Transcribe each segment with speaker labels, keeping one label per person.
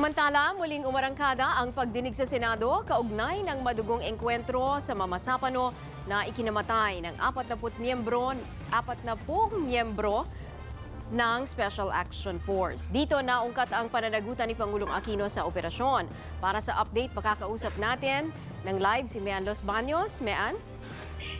Speaker 1: Samantala, muling umarangkada ang pagdinig sa Senado kaugnay ng madugong engkwentro sa Mamasapano na ikinamatay ng 40 miyembro, 40 miyembro ng Special Action Force. Dito naungkat ang pananagutan ni Pangulong Aquino sa operasyon. Para sa update, makakausap natin ng live si Mean Los Baños. Mean?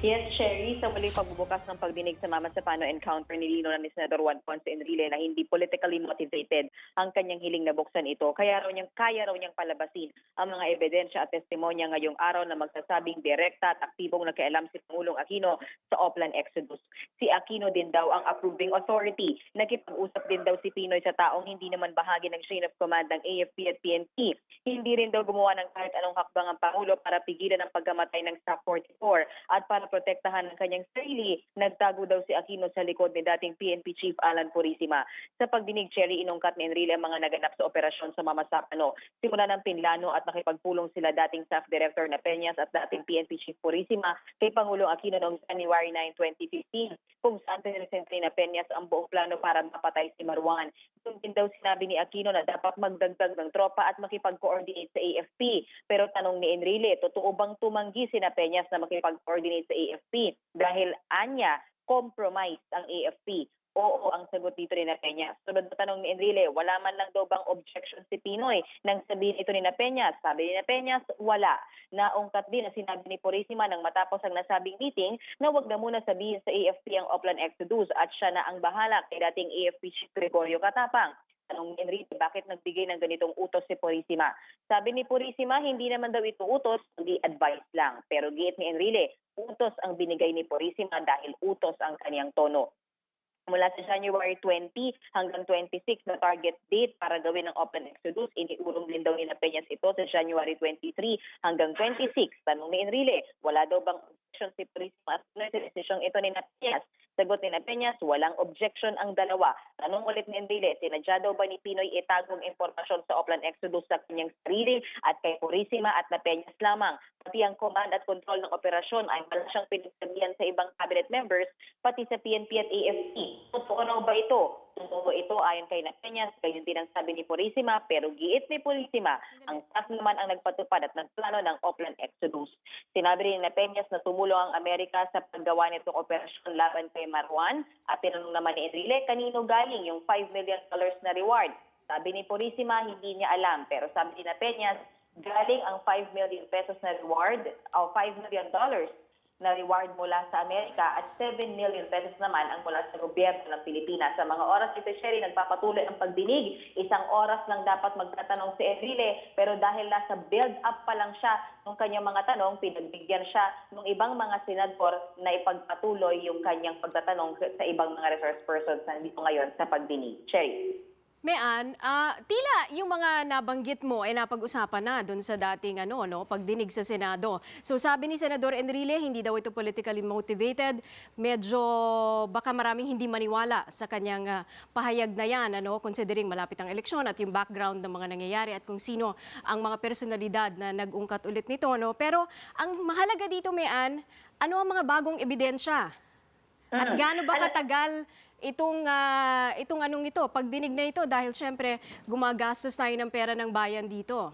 Speaker 2: Yes, Sherry, sa muling pagbubukas ng pagdinig sa Mama Sapano encounter ni Lino na ni Senador Juan Ponce Enrile na hindi politically motivated ang kanyang hiling na buksan ito. Kaya raw niyang, kaya raw niyang palabasin ang mga ebidensya at testimonya ngayong araw na magsasabing direkta at aktibong nakialam si Pangulong Aquino sa Oplan Exodus. Si Aquino din daw ang approving authority. Nakipag-usap din daw si Pinoy sa taong hindi naman bahagi ng chain of command ng AFP at PNP. Hindi rin daw gumawa ng kahit anong hakbang ang Pangulo para pigilan ang pagkamatay ng Staff 44 at para protektahan ang kanyang sarili, nagtago daw si Aquino sa likod ni dating PNP Chief Alan Purisima. Sa pagdinig, Cherry, inungkat ni Enrile ang mga naganap sa operasyon sa Mamasapano. Simula ng Pinlano at nakipagpulong sila dating Staff Director na Peñas at dating PNP Chief Purisima kay Pangulong Aquino noong January 9, 2015 kung saan pinresente na Peñas ang buong plano para mapatay si Marwan. Doon din daw sinabi ni Aquino na dapat magdagdag ng tropa at makipag-coordinate sa AFP. Pero tanong ni Enrile, totoo bang tumanggi si na Peñas na makipag-coordinate sa AFP? Dahil anya, compromise ang AFP. Oo ang sagot dito ni na Peñas. Sunod na tanong ni Enrile, wala man lang daw bang objection si Pinoy nang sabihin ito ni na Peñas? Sabi ni na Peñas, wala. Naungkat din na sinabi ni Purisima nang matapos ang nasabing meeting na wag na muna sabihin sa AFP ang Oplan Exodus at siya na ang bahala kay dating AFP Chief Gregorio Katapang. Tanong ni Enrique, bakit nagbigay ng ganitong utos si Purisima? Sabi ni Purisima, hindi naman daw ito utos, kundi advice lang. Pero giit ni Enrile, utos ang binigay ni Purisima dahil utos ang kaniyang tono mula sa January 20 hanggang 26 na target date para gawin ang Open Exodus. Iniurong din daw ni na Peñas ito sa January 23 hanggang 26. Tanong ni Enrile, wala daw bang objection si Purisma at desisyong ito ni na Peñas? Sagot ni Peñas, walang objection ang dalawa. Tanong ulit ni Enrile, sinadya daw ba ni Pinoy itagong impormasyon sa Oplan Exodus sa kanyang sarili at kay Purisima at na Peñas lamang? Pati ang command at control ng operasyon ay wala siyang pinagsabihan sa ibang cabinet members, pati sa PNP at AFP. Totoo na ba ito? Totoo ito ayon kay na Peñas, gayon din ang sabi ni Purisima, pero giit ni Purisima, ang staff naman ang nagpatupad at nagplano ng Oplan Exodus. Sinabi rin ni Peñas na tumulong ang Amerika sa paggawa nitong operasyon laban kay Marwan at tinanong naman ni Enrile kanino galing yung 5 million dollars na reward. Sabi ni Purisima, hindi niya alam, pero sabi ni Peñas, galing ang 5 million pesos na reward o 5 million dollars na reward mula sa Amerika at 7 million pesos naman ang mula sa gobyerno ng Pilipinas. Sa mga oras ito, Sherry, nagpapatuloy ang pagdinig. Isang oras lang dapat magtatanong si Enrile, pero dahil nasa build-up pa lang siya ng kanyang mga tanong, pinagbigyan siya ng ibang mga senador na ipagpatuloy yung kanyang pagtatanong sa ibang mga resource persons na dito ngayon sa pagdinig. Sherry.
Speaker 1: Mean, ah, tila yung mga nabanggit mo ay napag-usapan na doon sa dating ano, no, pagdinig sa Senado. So sabi ni Senador Enrile, hindi daw ito politically motivated. Medyo baka maraming hindi maniwala sa kanyang ah, pahayag na yan, ano, considering malapit ang eleksyon at yung background ng mga nangyayari at kung sino ang mga personalidad na nag-ungkat ulit nito. No? Pero ang mahalaga dito, Mean, ano ang mga bagong ebidensya? At
Speaker 2: Mm.
Speaker 1: gaano ba
Speaker 2: Ala-
Speaker 1: katagal itong ah, itong anong ito, pagdinig na ito dahil syempre gumagastos tayo ng pera ng bayan dito.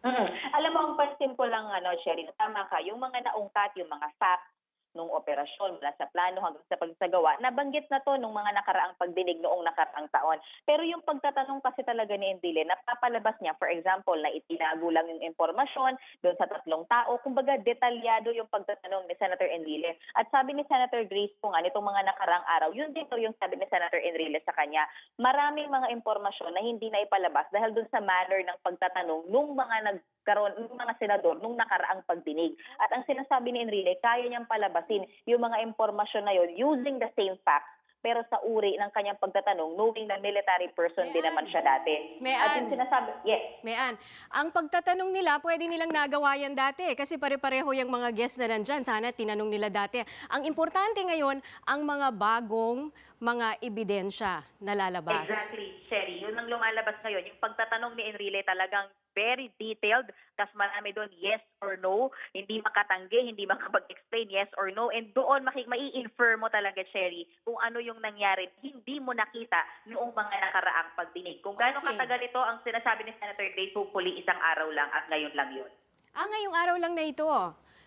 Speaker 2: Mm. Alam mo, ang pansin ko lang, ano, Sherry, na tama ka, yung mga naungkat, yung mga facts nung operasyon mula sa plano hanggang sa pagsagawa, nabanggit na to nung mga nakaraang pagdinig noong nakaraang taon. Pero yung pagtatanong kasi talaga ni Endile, napapalabas niya, for example, na itinago lang yung impormasyon doon sa tatlong tao. Kumbaga, detalyado yung pagtatanong ni Senator Enrile. At sabi ni Senator Grace kung ano itong mga nakaraang araw, yun din to yung sabi ni Senator Enrile sa kanya. Maraming mga impormasyon na hindi na ipalabas dahil doon sa manner ng pagtatanong nung mga nagkaroon, nung mga senador nung nakaraang pagdinig. At ang sinasabi ni Enrile, kaya niyang palabasin yung mga impormasyon na yun using the same facts pero sa uri ng kanyang pagtatanong, knowing na military person din naman siya dati.
Speaker 1: Mayan.
Speaker 2: At yung sinasabi, yes,
Speaker 1: Mayan, ang pagtatanong nila, pwede nilang nagawa yan dati kasi pare-pareho yung mga guests na nandyan. Sana tinanong nila dati. Ang importante ngayon, ang mga bagong mga ebidensya na lalabas.
Speaker 2: Exactly, Sherry. Yun ang lumalabas ngayon. Yung pagtatanong ni Enrile talagang very detailed, tas marami doon yes or no, hindi makatanggi, hindi makapag-explain yes or no, and doon maki- mai-infer mo talaga, Sherry, kung ano yung nangyari, hindi mo nakita noong mga nakaraang pagdinig. Kung gaano
Speaker 1: Okay.
Speaker 2: katagal ito, ang sinasabi ni Senator Grace, hopefully isang araw lang at ngayon lang yun.
Speaker 1: Ah, ngayong araw lang na ito.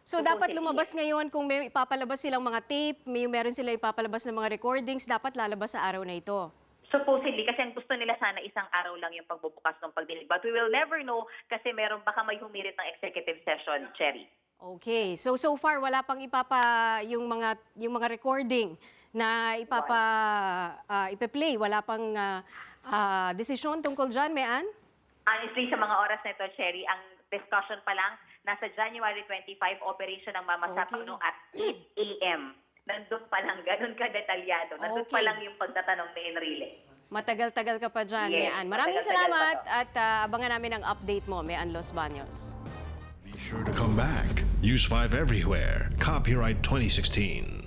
Speaker 1: So,
Speaker 2: Supposedly,
Speaker 1: dapat lumabas ngayon kung may ipapalabas silang mga tape, may meron sila ipapalabas ng mga recordings, dapat lalabas sa araw na ito.
Speaker 2: Supposedly, kasi ang gusto nila sana isang araw lang yung pagbubukas ng pagdinig. But we will never know kasi meron baka may humirit ng executive session, Cherry.
Speaker 1: Okay. So so far wala pang ipapa yung mga yung mga recording na ipapa ah, ipe-play, wala pang ah, ah, desisyon tungkol diyan, Mayan?
Speaker 2: Honestly, sa mga oras na ito, Cherry, ang discussion pa lang, nasa January 25, operation ng Mama
Speaker 1: Okay.
Speaker 2: Sapano at 8 a.m. Nandun pa lang, ganun ka detalyado. Nandun pa
Speaker 1: Okay.
Speaker 2: lang yung pagtatanong ni Enrile.
Speaker 1: Matagal-tagal ka pa diyan,
Speaker 2: Yes,
Speaker 1: Mayan. Maraming
Speaker 2: matagal-tagal pa
Speaker 1: salamat
Speaker 2: to.
Speaker 1: at ah, abangan namin ang update mo, Mayan Los Baños.
Speaker 3: Be sure to come back. Use 5 everywhere. Copyright 2016.